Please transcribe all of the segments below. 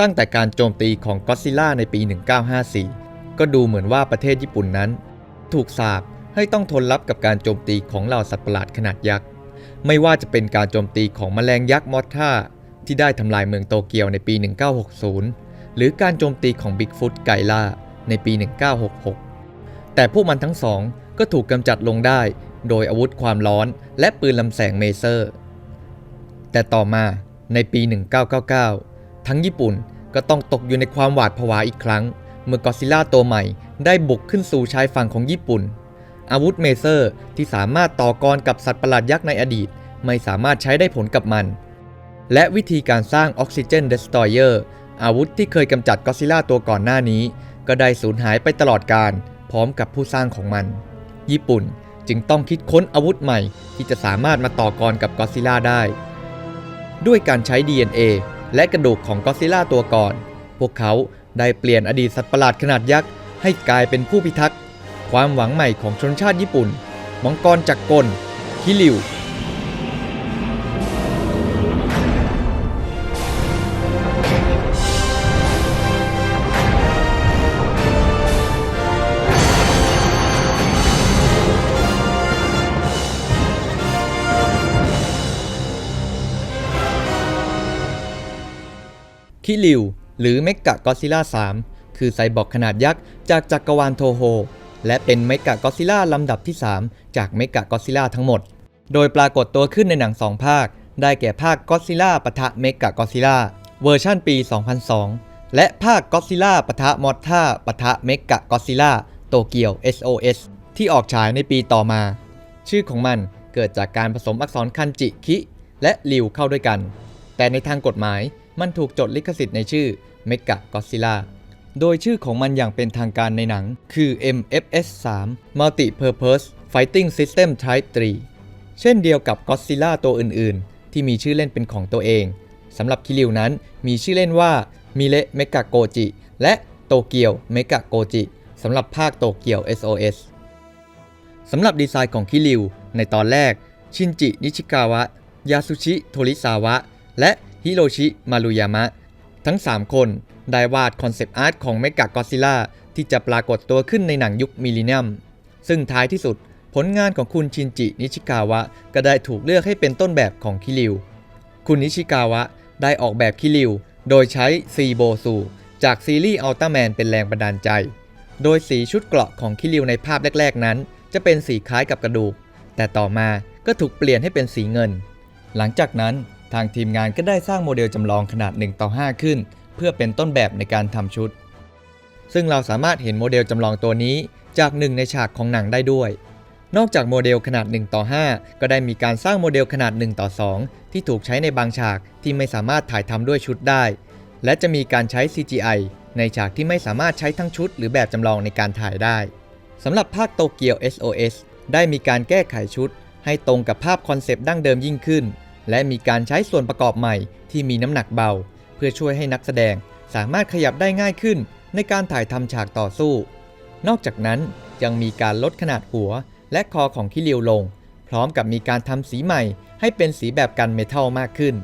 ตั้งแต่การโจมตีของก็อดซิลล่าในปี 1954 ก็ดูเหมือนว่าประเทศญี่ปุ่นนั้น ถูกสาปให้ต้องทนรับกับการโจมตีของเหล่าสัตว์ประหลาดขนาดยักษ์ ไม่ว่าจะเป็นการโจมตีของแมลงยักษ์มอสท่าที่ได้ทำลายเมืองโตเกียวในปี 1960 หรือการโจมตีของบิ๊กฟุตไกล่าในปี 1966 แต่พวกมันทั้งสองก็ถูกกำจัดลงได้ โดยอาวุธความร้อนและปืนลำแสงเมเซอร์ แต่ต่อมาในปี 1999 ทั้งญี่ปุ่นก็ต้องตกอยู่ในความหวาดผวาอีกครั้ง เมื่อกอซิล่าตัวใหม่ได้บุกขึ้นสู่ชายฝั่งของญี่ปุ่น อาวุธเมเซอร์ที่สามารถต่อกรกับสัตว์ประหลาดยักษ์ในอดีต ไม่สามารถใช้ได้ผลกับมัน และวิธีการสร้างออกซิเจนเดสตอยเออร์อาวุธที่เคยกำจัดกอซิล่าตัวก่อนหน้านี้ ก็ได้สูญหายไปตลอดการ พร้อมกับผู้สร้างของมัน ญี่ปุ่นจึงต้องคิดค้นอาวุธใหม่ ที่จะสามารถมาต่อกรกับกอซิลล่าได้ ด้วยการใช้ DNA และกระดูกของกอซิลล่าตัวก่อน พวกเขาได้เปลี่ยนอดีตสัตว์ประหลาดขนาดยักษ์ให้กลายเป็นผู้พิทักษ์ ความหวังใหม่ของชนชาติญี่ปุ่น มังกรจักรกลคิริว คิริว หรือเมกะกอซิล่า 3 คือไซบอร์กขนาดยักษ์จากจักรวาลโทโฮ และเป็นเมกะกอซิล่าลำดับที่ 3 จากเมกะกอซิล่าทั้งหมด โดยปรากฏตัวขึ้นในหนัง2ภาค ได้แก่ภาคกอซิล่าปะทะเมกะกอซิล่าเวอร์ชันปี 2002 และภาคกอซิล่าปะทะมอสท่าปะทะเมกะกอซิล่าโตเกียว SOS ที่ออกฉายในปีต่อมา ชื่อของมันเกิดจากการผสมอักษรคันจิคิ และริวเข้าด้วยกัน แต่ในทางกฎหมาย มันถูกจดลิขสิทธิ์ในชื่อ Mega Godzilla โดยชื่อของมันอย่างเป็นทางการในหนัง คือ MFS 3 Multi Purpose Fighting System Type 3 เช่นเดียวกับ Godzilla ตัวอื่นๆ ที่มีชื่อเล่นเป็นของตัวเองสำหรับคิริวนั้นมีชื่อเล่นว่ามิเลเมกะโกจิและโตเกียวเมกะโกจิสำหรับภาคโตเกียว SOS สำหรับดีไซน์ของคิริว ในตอนแรก ชินจิ นิชิกาวะ ยาสุชิ โทริซาวะ และ ฮิโรชิ มารุยามะ ทั้ง 3 คนได้วาดคอนเซปต์อาร์ตของเมกะกอซิล่าที่จะปรากฏตัวขึ้นในหนังยุคมิลเลนเนียม ซึ่งท้ายที่สุดผลงานของคุณชินจิ นิชิกาวะ ก็ได้ถูกเลือกให้เป็นต้นแบบของคิริว คุณนิชิกาวะได้ออกแบบคิริว โดยใช้ซีโบซูจากซีรีส์อัลต้าแมนเป็นแรงบันดาลใจ โดยสีชุดเกราะของคิริวในภาพแรก ๆ นั้น จะเป็นสีคล้ายกับกระดูก แต่ต่อมาก็ถูกเปลี่ยนให้เป็นสีเงิน หลังจากนั้น ทางทีมงานก็ได้สร้างโมเดลจำลองขนาด 1 ต่อ 5 ขึ้น เพื่อเป็นต้นแบบในการทำชุด ซึ่งเราสามารถเห็นโมเดลจำลองตัวนี้จากหนึ่งในฉากของหนังได้ด้วย นอกจากโมเดลขนาด 1 ต่อ 5 ก็ได้มีการสร้างโมเดลขนาด 1 ต่อ 2 ที่ถูกใช้ในบางฉากที่ไม่สามารถถ่ายทำด้วยชุดได้ และจะมีการใช้ CGI ในฉากที่ไม่สามารถใช้ทั้งชุด หรือแบบจำลองในการถ่ายได้สำหรับภาคโตเกียว SOS ได้มีการแก้ไขชุด ให้ตรงกับภาพคอนเซปต์ดั้งเดิมยิ่งขึ้น และมีการใช้ส่วนประกอบใหม่ที่มีน้ำหนักเบา เพื่อช่วยให้นักแสดงสามารถขยับได้ง่ายขึ้นในการถ่ายทำฉากต่อสู้ นอกจากนั้นยังมีการลดขนาดหัวและคอของคิริวลง พร้อมกับมีการทำสีใหม่ ให้เป็นสีแบบกันเมทัลมากขึ้น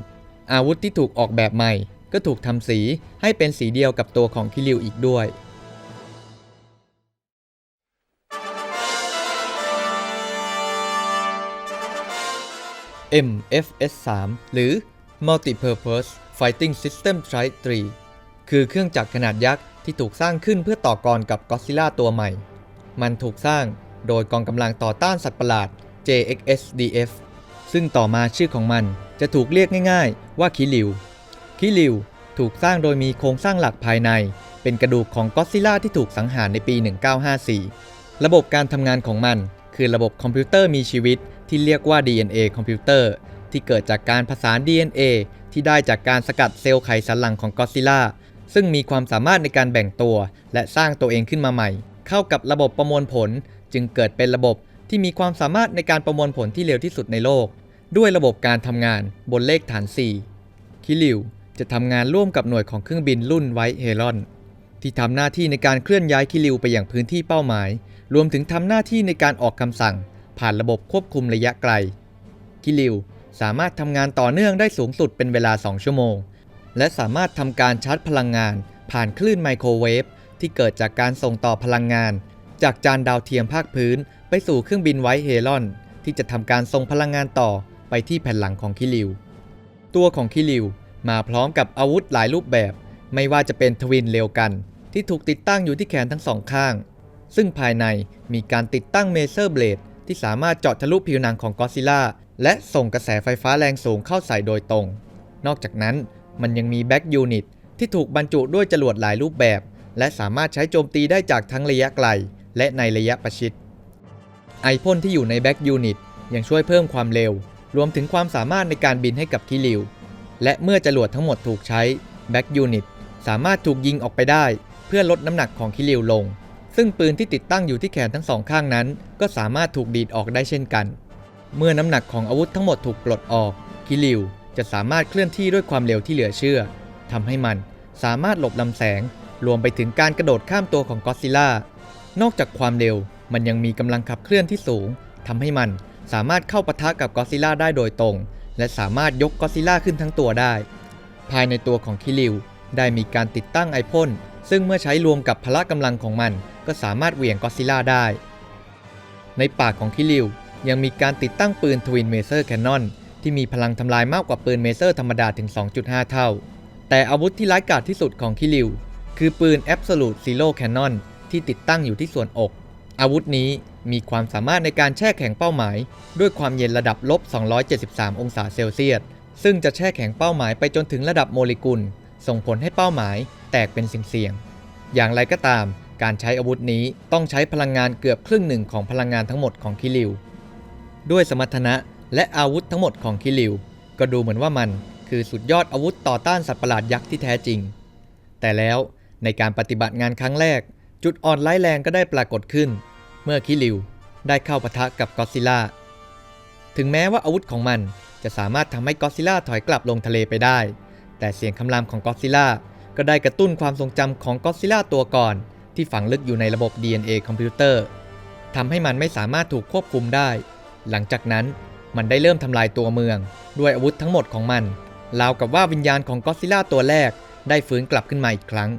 อาวุธที่ถูกออกแบบใหม่ ก็ถูกทำสีให้เป็นสีเดียวกับตัวของคิริวอีกด้วย MFS 3 หรือ Multipurpose Fighting System Type 3 คือเครื่องจักรขนาดยักษ์ที่ถูกสร้างขึ้นเพื่อต่อกรกับก็อดซิล่าตัวใหม่ มันถูกสร้างโดยกองกำลังต่อต้านสัตว์ประหลาด JXSDF ซึ่งต่อมาชื่อของมันจะถูกเรียกง่ายๆ ว่าคิริว คิริวถูกสร้างโดยมีโครงสร้างหลักภายใน เป็นกระดูกของก็อดซิล่าที่ถูกสังหารในปี 1954 ระบบการทำงานของมันคือระบบคอมพิวเตอร์มีชีวิต ที่เรียกว่า DNA คอมพิวเตอร์ที่เกิดจากการผสาน DNA ที่ได้จากการสกัดเซลล์ไขสันหลังของก็อซิล่าซึ่งมีความสามารถในการแบ่งตัว และสร้างตัวเองขึ้นมาใหม่ เข้ากับระบบประมวลผล จึงเกิดเป็นระบบที่มีความสามารถในการประมวลผลที่เร็วที่สุดในโลก ด้วยระบบการทำงานบนเลขฐาน 4 คิริวจะทำงานร่วมกับหน่วยของเครื่องบินรุ่นไวท์เฮรอนที่ทำหน้าที่ในการเคลื่อนย้ายคิริวไปยังพื้นที่เป้าหมาย รวมถึงทำหน้าที่ในการออกคำสั่ง ผ่านระบบควบคุมระยะไกล คิริวสามารถทำงานต่อเนื่องได้สูงสุดเป็นเวลา 2 ชั่วโมง และสามารถทำการชาร์จพลังงาน ผ่านคลื่นไมโครเวฟที่เกิดจากการส่งต่อพลังงาน จากจานดาวเทียมภาคพื้น ไปสู่เครื่องบินไวท์เฮลอน ที่จะทำการส่งพลังงานต่อไปที่แผ่นหลังของคิริว ตัวของคิริวมาพร้อมกับอาวุธหลายรูปแบบ ไม่ว่าจะเป็นทวินเรวกัน ที่ถูกติดตั้งอยู่ที่แขนทั้งสองข้าง ซึ่งภายในมีการติดตั้งเมเซอร์เบลด ที่สามารถเจาะทะลุผิวหนังของกอซิล่าและส่งกระแสไฟฟ้าแรงสูงเข้าใส่โดยตรง นอกจากนั้นมันยังมีแบ็กยูนิตที่ถูกบรรจุด้วยจรวดหลายรูปแบบ และสามารถใช้โจมตีได้จากทั้งระยะไกล และในระยะประชิด ไอพ่นที่อยู่ในแบ็กยูนิตยังช่วยเพิ่มความเร็ว รวมถึงความสามารถในการบินให้กับคิริว และเมื่อจรวดทั้งหมดถูกใช้แบ็กยูนิตสามารถถูกยิงออกไปได้ เพื่อลดน้ำหนักของคิริวลง ซึ่งปืนที่ติดตั้งอยู่ที่แขนทั้งสองข้างนั้น ก็สามารถถูกดีดออกได้เช่นกัน เมื่อน้ำหนักของอาวุธทั้งหมดถูกปลดออก คิริวจะสามารถเคลื่อนที่ด้วยความเร็วที่เหลือเชื่อทำให้มันสามารถหลบลำแสง รวมไปถึงการกระโดดข้ามตัวของก็อซิล่านอกจากความเร็วมันยังมีกำลังขับเคลื่อนที่สูงทำให้มันสามารถเข้าปะทะกับก็อซิล่าได้โดยตรง และสามารถยกก็อซิลล่าขึ้นทั้งตัวได้ ภายในตัวของคิริวได้มีการติดตั้งไอพ่น ซึ่งเมื่อใช้รวมกับพละกำลังของมัน ก็สามารถเหวี่ยงก็อดซิลล่าได้ ในปากของคิริวยังมีการติดตั้งปืนทวินเมเซอร์แคนนอนที่มีพลังทำลายมากกว่าปืนเมเซอร์ธรรมดาถึง 2.5 เท่า แต่อาวุธที่ร้ายกาจที่สุดของคิริว คือปืน Absolute Zero Cannon ที่ติดตั้งอยู่ที่ส่วนอก อาวุธนี้มีความสามารถในการแช่แข็งเป้าหมาย ด้วยความเย็นระดับลบ 273 องศาเซลเซียส ซึ่งจะแช่แข็งเป้าหมายไปจนถึงระดับโมเลกุล ส่งผลให้เป้าหมายแตกเป็นสิ่งเสี่ยงอย่างไรก็ตาม การใช้อาวุธนี้ต้องใช้พลังงานเกือบครึ่งหนึ่งของพลังงานทั้งหมดของคิริว ด้วยสมรรถนะและอาวุธทั้งหมดของคิริว ก็ดูเหมือนว่ามันคือสุดยอดอาวุธต่อต้านสัตว์ประหลาดยักษ์ที่แท้จริง แต่แล้วในการปฏิบัติงานครั้งแรก จุดอ่อนร้ายแรงก็ได้ปรากฏขึ้น เมื่อคิริวได้เข้าปะทะกับก็อซิล่า ถึงแม้ว่าอาวุธของมันจะสามารถทำให้ก็อซิล่าถอยกลับลงทะเลไปได้ แต่เสียงคำรามของก็อดซิลล่าก็ได้กระตุ้นความทรงจำของก็อดซิลล่าตัวก่อน ที่ฝังลึกอยู่ในระบบ DNA คอมพิวเตอร์ทำให้มันไม่สามารถถูกควบคุมได้ หลังจากนั้นมันได้เริ่มทำลายตัวเมือง ด้วยอาวุธทั้งหมดของมันราวกับว่าวิญญาณของก็อดซิลล่าตัวแรก ได้ฟื้นกลับขึ้นมาอีกครั้ง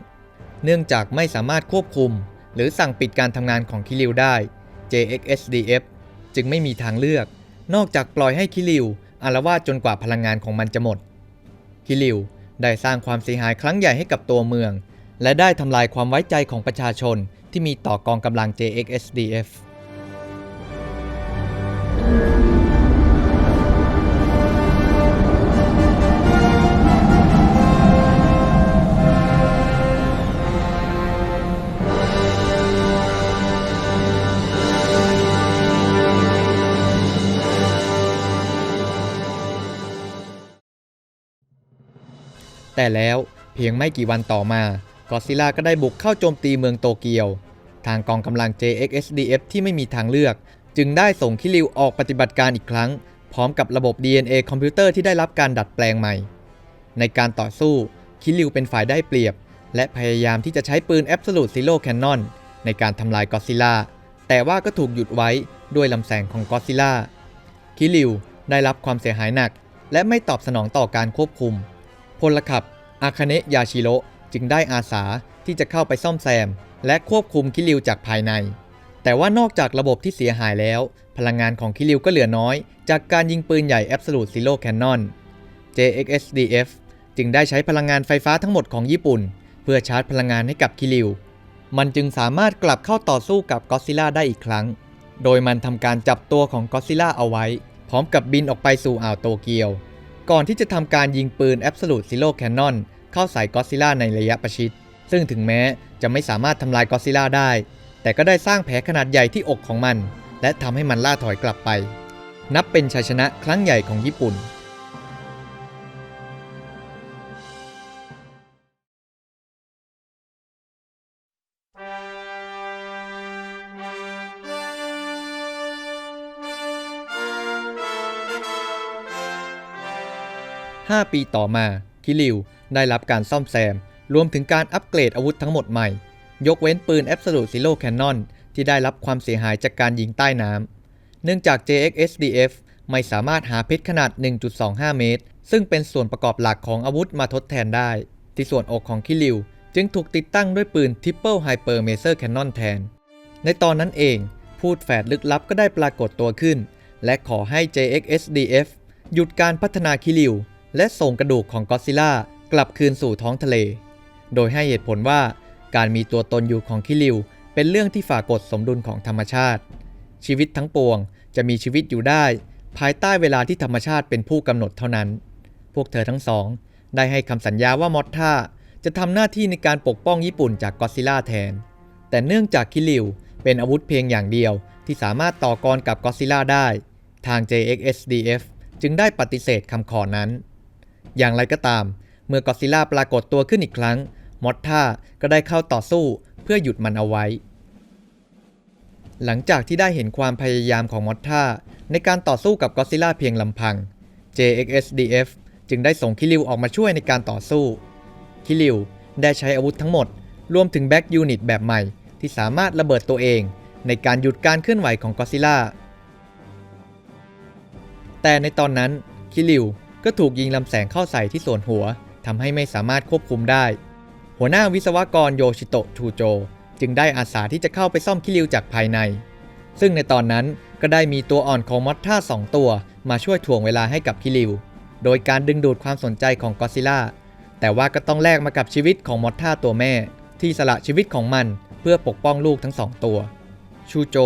เนื่องจากไม่สามารถควบคุม หรือสั่งปิดการทำงานของคิริวได้ JXSDF จึงไม่มีทางเลือก นอกจากปล่อยให้คิริวอารวาสจนกว่าพลังงานของมันจะหมด คิริวได้สร้างความเสียหายครั้งใหญ่ให้กับตัวเมือง และได้ทำลายความไว้ใจของประชาชนที่มีต่อกองกำลัง JXSDF แต่แล้วเพียงไม่กี่วันต่อมากอซิล่าก็ได้บุกเข้าโจมตีเมืองโตเกียว ทางกองกำลัง JXSDF ที่ไม่มีทางเลือก จึงได้ส่งคิริวออกปฏิบัติการอีกครั้ง พร้อมกับระบบ DNA คอมพิวเตอร์ที่ได้รับการดัดแปลงใหม่ ในการต่อสู้คิริวเป็นฝ่ายได้เปรียบ และพยายามที่จะใช้ปืน Absolute Zero Cannon ในการทำลายกอซิล่าแต่ว่าก็ถูกหยุดไว้ด้วยลำแสงของกอซิล่าคิริวได้รับความเสียหายหนัก และไม่ตอบสนองต่อการควบคุม พลขับอาคาเนะยาชิโรจึงได้อาสาที่จะเข้าไปซ่อมแซม และควบคุมคิริวจากภายใน แต่ว่านอกจากระบบที่เสียหายแล้ว พลังงานของคิริวก็เหลือน้อย จากการยิงปืนใหญ่ Absolute Zero Cannon JXSDF จึงได้ใช้พลังงานไฟฟ้าทั้งหมดของญี่ปุ่น เพื่อชาร์จพลังงานให้กับคิริว มันจึงสามารถกลับเข้าต่อสู้กับก็อดซิล่าได้อีกครั้ง โดยมันทำการจับตัวของก็อดซิล่าเอาไว้ พร้อมกับบินออกไปสู่อ่าวโตเกียว ก่อนที่จะทำการยิงปืน Absolute Zero Cannon เข้าใส่ก็ซิล่าในระยะประชิด ซึ่งถึงแม้จะไม่สามารถทำลายก็ซิล่าได้ แต่ก็ได้สร้างแผลขนาดใหญ่ที่อกของมัน และทำให้มันล่าถอยกลับไป นับเป็นชัยชนะครั้งใหญ่ของญี่ปุ่น 5 ปีต่อมา คิริวได้รับการซ่อมแซม รวมถึงการอัปเกรดอาวุธทั้งหมดใหม่ ยกเว้นปืน Absolute Zero Cannon ที่ได้รับความเสียหายจากการยิงใต้น้ำ เนื่องจาก JXSDF ไม่สามารถหาเพชรขนาด 1.25 เมตร ซึ่งเป็นส่วนประกอบหลักของอาวุธมาทดแทนได้ ที่ส่วนอกของคิริว จึงถูกติดตั้งด้วยปืน Triple Hyper Laser Cannon แทน ในตอนนั้นเอง พูดแฝดลึกลับก็ได้ปรากฏตัวขึ้น และขอให้ JXSDF หยุดการพัฒนาคิริว และส่งกระดูกของก็อดซิล่ากลับคืนสู่ท้องทะเล โดยให้เหตุผลว่าการมีตัวตนอยู่ของคิริว เป็นเรื่องที่ฝ่ากฎสมดุลของธรรมชาติ ชีวิตทั้งปวงจะมีชีวิตอยู่ได้ ภายใต้เวลาที่ธรรมชาติเป็นผู้กำหนดเท่านั้น พวกเธอทั้งสอง ได้ให้คำสัญญาว่ามอตท่าจะทำหน้าที่ในการปกป้องญี่ปุ่นจากก็อดซิล่าแทน แต่เนื่องจากคิริวเป็นอาวุธเพียงอย่างเดียว ที่สามารถต่อกรกับก็อดซิลล่าได้ ทาง JXSDF จึงได้ปฏิเสธคำขอนั้น อย่างไรก็ตาม เมื่อก็อซิล่าปรากฏตัวขึ้นอีกครั้ง มอตท่าก็ได้เข้าต่อสู้เพื่อหยุดมันเอาไว้ หลังจากที่ได้เห็นความพยายามของมอตท่าในการต่อสู้กับก็อซิล่าเพียงลำพัง JXSDF จึงได้ส่งคิริวออกมาช่วยในการต่อสู้ คิริวได้ใช้อาวุธทั้งหมด รวมถึงแบ็กยูนิตแบบใหม่ ที่สามารถระเบิดตัวเอง ในการหยุดการเคลื่อนไหวของก็อซิลล่าแต่ในตอนนั้นคิริว ก็ถูกยิงลำแสงเข้าใส่ที่ส่วนหัวทำให้ไม่สามารถควบคุมได้ หัวหน้าวิศวกรโยชิโตะชูโจ จึงได้อาสาที่จะเข้าไปซ่อมคิริวจากภายใน ซึ่งในตอนนั้นก็ได้มีตัวอ่อนของมอตท่าสองตัว มาช่วยถ่วงเวลาให้กับคิริว โดยการดึงดูดความสนใจของกอซิล่าแต่ว่าก็ต้องแลกมากับชีวิตของมอตท่าตัวแม่ ที่สละชีวิตของมันเพื่อปกป้องลูกทั้งสองตัว ชูโจ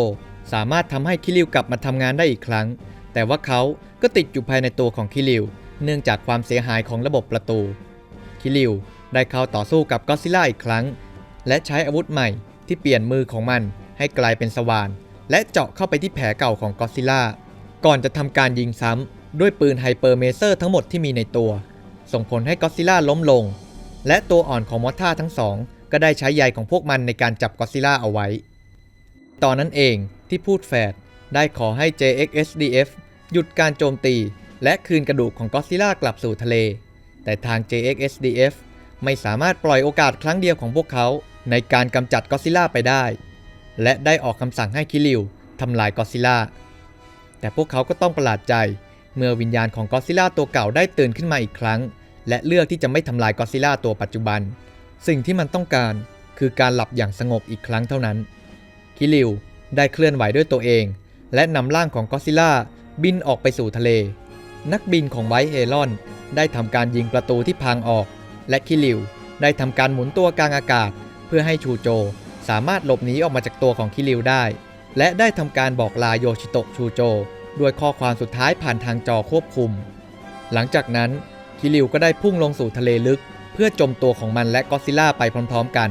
สามารถทำให้คิริวกลับมาทำงานได้อีกครั้ง แต่ว่าเขาก็ติดอยู่ภายในตัวของคิริว เนื่องจากความเสียหายของระบบประตู คิริวได้เข้าต่อสู้กับก็อดซิล่าอีกครั้ง และใช้อาวุธใหม่ที่เปลี่ยนมือของมันให้กลายเป็นสว่าน และเจาะเข้าไปที่แผลเก่าของก็อดซิล่า ก่อนจะทำการยิงซ้ำด้วยปืนไฮเปอร์เมเซอร์ทั้งหมดที่มีในตัว ส่งผลให้ก็อดซิล่าล้มลง และตัวอ่อนของมอสท่าทั้งสอง ก็ได้ใช้ใยของพวกมันในการจับก็อดซิลล่าเอาไว้ ตอนนั้นเองที่พูดแฝดได้ขอให้ JXSDF หยุดการโจมตี และคืนกระดูกของก็อดซิล่ากลับสู่ทะเล แต่ทาง JXSDF ไม่สามารถปล่อยโอกาสครั้งเดียวของพวกเขาในการกำจัดก็อดซิล่าไปได้ และได้ออกคำสั่งให้คิริวทำลายก็อดซิล่า แต่พวกเขาก็ต้องประหลาดใจ เมื่อวิญญาณของก็อดซิล่าตัวเก่าได้ตื่นขึ้นมาอีกครั้ง และเลือกที่จะไม่ทำลายก็อดซิล่าตัวปัจจุบัน สิ่งที่มันต้องการคือการหลับอย่างสงบอีกครั้งเท่านั้น คิริวได้เคลื่อนไหวด้วยตัวเอง และนำร่างของก็อดซิล่าบินออกไปสู่ทะเล นักบินของไวท์เฮลอน ได้ทำการยิงประตูที่พังออก และคิริวได้ทำการหมุนตัวกลางอากาศ เพื่อให้ชูโจ สามารถหลบหนีออกมาจากตัวของคิริวได้ และได้ทำการบอกลาโยชิโตะชูโจ ด้วยข้อความสุดท้ายผ่านทางจอควบคุม หลังจากนั้นคิริวก็ได้พุ่งลงสู่ทะเลลึก เพื่อจมตัวของมันและก็ซิล่าไปพร้อมๆกัน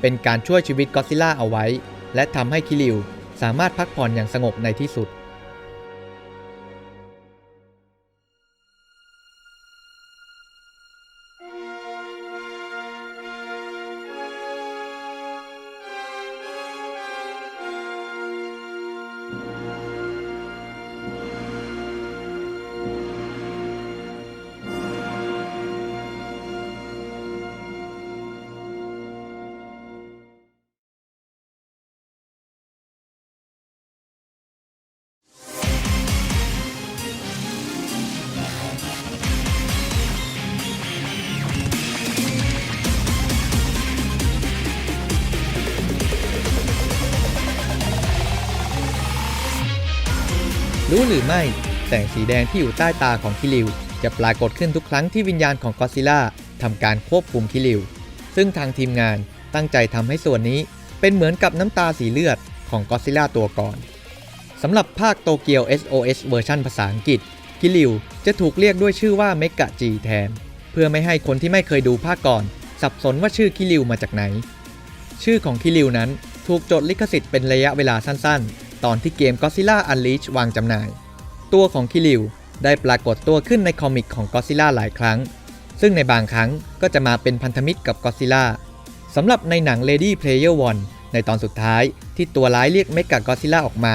เป็นการช่วยชีวิตก็ซิลล่าเอาไว้ และทำให้คิริวสามารถพักผ่อนอย่างสงบในที่สุด รู้หรือไม่ แสงสีแดงที่อยู่ใต้ตาของคิริว จะปรากฏขึ้นทุกครั้งที่วิญญาณของกอซิล่าทำการควบคุมคิริว ซึ่งทางทีมงานตั้งใจทำให้ส่วนนี้เป็นเหมือนกับน้ำตาสีเลือดของกอซิลล่าตัวก่อนสำหรับภาคโตเกียว SOS เวอร์ชันภาษาอังกฤษคิริวจะถูกเรียกด้วยชื่อว่าเมกะจีแทน เพื่อไม่ให้คนที่ไม่เคยดูภาคก่อน สับสนว่าชื่อคิริวมาจากไหน ชื่อของคิริวนั้นถูกจดลิขสิทธิ์เป็นระยะเวลาสั้นๆ ตอนที่เกม Godzilla Unleashed วางจำหน่าย ตัวของคิริวได้ปรากฏตัวขึ้นในคอมิกของ Godzilla หลายครั้ง ซึ่งในบางครั้งก็จะมาเป็นพันธมิตรกับ Godzilla สำหรับในหนัง Lady Player One ในตอนสุดท้ายที่ตัวร้ายเรียกเมกะก็อดซิลล่าออกมา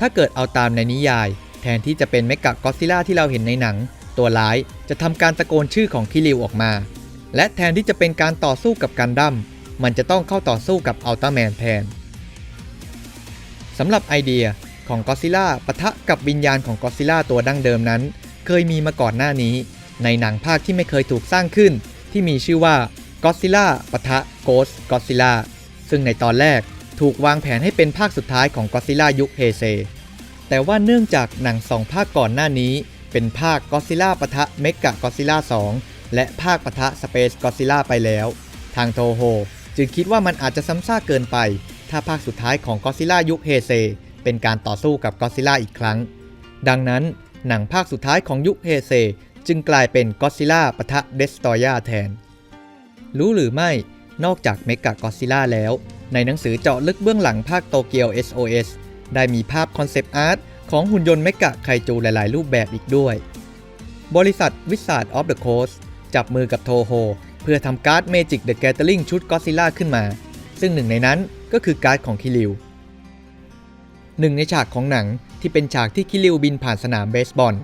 ถ้าเกิดเอาตามในนิยาย แทนที่จะเป็นเมกะก็อดซิลล่าที่เราเห็นในหนัง ตัวร้ายจะทำการตะโกนชื่อของคิริวออกมา และแทนที่จะเป็นการต่อสู้กับกันดั้มมันจะต้องเข้าต่อสู้กับอัลตร้าแมนแทน สำหรับไอเดียของก็ซิล่าปะทะกับวิญญาณของก็ซิล่าตัวดั้งเดิมนั้น เคยมีมาก่อนหน้านี้ ในหนังภาคที่ไม่เคยถูกสร้างขึ้น ที่มีชื่อว่า Godzilla ปะทะ Ghost Godzilla ซึ่งในตอนแรกถูกวางแผนให้เป็นภาคสุดท้ายของ Godzilla ยุคเฮเซแต่ว่าเนื่องจากหนังสองภาคก่อนหน้านี้ เป็นภาค Godzilla ปะทะ Mega Godzilla 2และภาคปะทะ Space Godzilla ไปแล้ว ทางโทโฮจึงคิดว่ามันอาจจะซ้ำซากเกินไป ถ้าภาคสุดท้ายของ Godzilla ยุคเฮเซเป็นการต่อสู้กับ Godzilla อีกครั้ง ดังนั้นหนังภาคสุดท้ายของยุคเฮเซจึงกลายเป็น Godzilla ปะทะ Destroyer แทน รู้หรือไม่นอกจาก Mega Godzilla แล้ว ในหนังสือเจาะลึกเบื้องหลังภาคโตเกียว SOS ได้มีภาพคอนเซปต์อาร์ตของหุ่นยนต์เมกะไคจูหลาย ๆ รูปแบบอีกด้วย บริษัท Wizard of the Coast จับมือกับโทโฮเพื่อทำการ์ด Magic the Gathering ชุด Godzilla ขึ้นมา ซึ่งหนึ่งในนั้นก็คือการ์ดของคิริวหนึ่งในฉากของหนังที่เป็นฉากที่คิริวบินผ่านสนามเบสบอล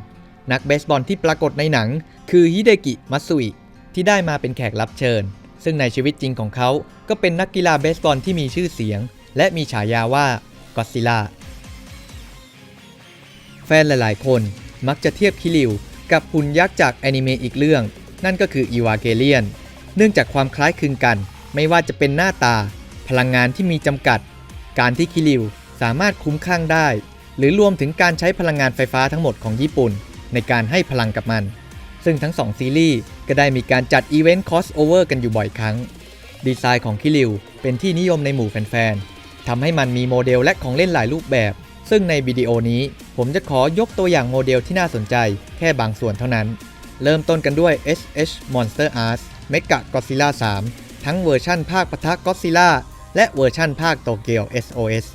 นักเบสบอลที่ปรากฏในหนัง คือฮิเดกิมัตสุอิที่ได้มาเป็นแขกรับเชิญ ซึ่งในชีวิตจริงของเขาก็เป็นนักกีฬาเบสบอลที่มีชื่อเสียง และมีฉายาว่าก็ซิล่าแฟนหลายๆ คนมักจะเทียบคิริวกับหุ่นยักษ์จากแอนิเมะอีกเรื่อง นั่นก็คืออีวาเกเลียน เนื่องจากความคล้ายคลึงกัน ไม่ว่าจะเป็นหน้าตา พลังงานที่มีจำกัด การที่คิริวสามารถคุ้มข้างได้ หรือรวมถึงการใช้พลังงานไฟฟ้าทั้งหมดของญี่ปุ่น ในการให้พลังกับมัน ซึ่งทั้งสองซีรีส์ก็ได้มีการจัดอีเวนต์คอสโอเวอร์กันอยู่บ่อยครั้ง ดีไซน์ของคิริวเป็นที่นิยมในหมู่แฟนๆทำให้มันมีโมเดลและของเล่นหลายรูปแบบ ซึ่งในวิดีโอนี้ผมจะขอยกตัวอย่างโมเดลที่น่าสนใจ แค่บางส่วนเท่านั้น เริ่มต้นกันด้วย SH Monster Arts Mega Godzilla 3 ทั้งเวอร์ชั่นภาคปะทะ Godzilla และเวอร์ชั่นภาคโตเกียว SOS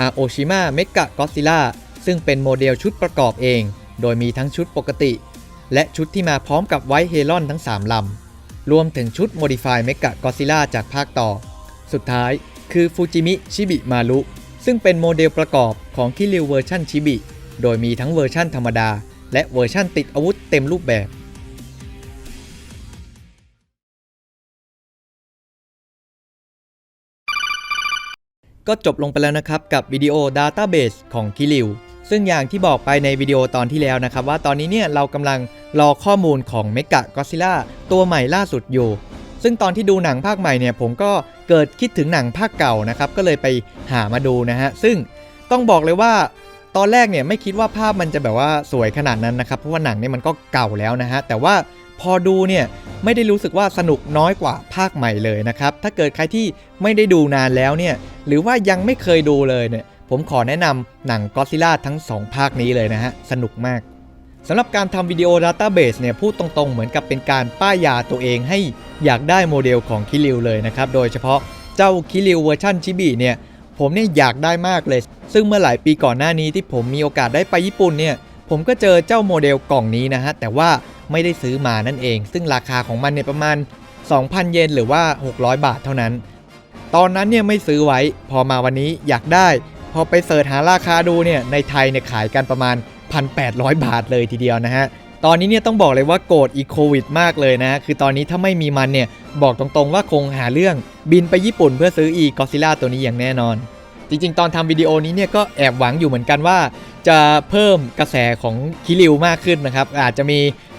อาโอชิมะเมกะก็ซิล่าซึ่งเป็นโมเดลชุดประกอบเอง โดยมีทั้งชุดปกติ และชุดที่มาพร้อมกับไวท์เฮลอนทั้ง 3 ลำ รวมถึงชุดโมดิฟายเมกะก็ซิล่าจากภาคต่อ สุดท้ายคือฟูจิมิชิบิมารุซึ่งเป็นโมเดลประกอบของคิริวเวอร์ชันชิบิ โดยมีทั้งเวอร์ชั่นธรรมดา และเวอร์ชั่นติดอาวุธเต็มรูปแบบ ก็จบลงไปแล้วนะครับกับวิดีโอ Database ของคิริวซึ่งอย่างที่บอกไปในวิดีโอตอนที่แล้วนะครับ ว่าตอนนี้เนี่ยเรากำลังรอข้อมูลของ m e g a Godzilla ตัวใหม่ล่าสุดอยู่ ซึ่งตอนที่ดูหนังภาคใหม่เนี่ยผมก็เกิดคิดถึงหนังภาคเก่านะครับก็เลยไปหามาดูนะฮะซึ่งต้องบอกเลยว่าตอนแรกเนี่ยไม่คิดว่าภาพมันจะแบบว่าสวยขนาดนั้นนะครับเพราะว่าหนังเนี่ยมันก็เก่าแล้วนะฮะแต่ว่า พอดูเนี่ยไม่ได้รู้สึกว่าสนุกน้อยกว่าภาคใหม่เลยนะครับ ถ้าเกิดใครที่ไม่ได้ดูนานแล้วเนี่ยหรือว่ายังไม่เคยดูเลยเนี่ยผมขอแนะนำหนังก็ซิล่าทั้ง 2 ภาคนี้เลยนะฮะ สนุกมากสำหรับการทำวิดีโอ Database เนี่ยพูดตรงๆ เหมือนกับเป็นการป้ายยาตัวเองให้อยากได้โมเดลของคิริวเลยนะครับ โดยเฉพาะเจ้าคิริวเวอร์ชันชิบิเนี่ยผมเนี่ยอยากได้มากเลย ซึ่งเมื่อหลายปีก่อนหน้านี้ที่ผมมีโอกาสได้ไปญี่ปุ่นเนี่ยผมก็เจอเจ้าโมเดลกล่องนี้นะฮะ แต่ว่า ไม่ได้ซื้อมานั่นเอง ซึ่งราคาของมันเนี่ยประมาณ 2,000 เยนหรือว่า 600 บาทเท่านั้น ตอนนั้นเนี่ยไม่ซื้อไว้ พอมาวันนี้อยากได้ พอไปเสิร์ชหาราคาดูเนี่ยในไทยเนี่ยขายกันประมาณ 1,800 บาทเลยทีเดียวนะฮะตอนนี้เนี่ยต้องบอกเลยว่าโกรธอีโควิดมากเลยนะ คือตอนนี้ถ้าไม่มีมันเนี่ยบอกตรงๆว่าคงหาเรื่องบินไปญี่ปุ่นเพื่อซื้ออีกอซิล่าตัวนี้อย่างแน่นอน จริงๆ ตอนทำวิดีโอนี้เนี่ยก็แอบหวังอยู่เหมือนกันว่า จะเพิ่มกระแสของคิริวมากขึ้นนะครับ อาจจะมี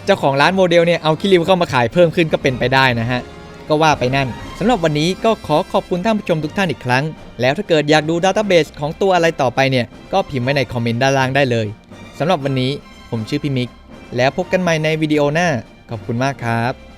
จ้าของร้านโมเดลเนี่ยเอาคิริวเข้ามาขายเพิ่มขึ้นก็เป็นไปได้นะฮะ ก็ว่าไปนั่นสำหรับวันนี้ก็ขอขอบคุณท่านผู้ชมทุกท่านอีกครั้ง แล้วถ้าเกิดอยากดูดัตต้าเบสของตัวอะไรต่อไปเนี่ย ก็พิมพ์ไว้ในคอมเมนต์ด้านล่างได้เลยสำหรับวันนี้ผมชื่อพี่มิก แล้วพบกันใหม่ในวิดีโอหน้า ขอบคุณมากครับ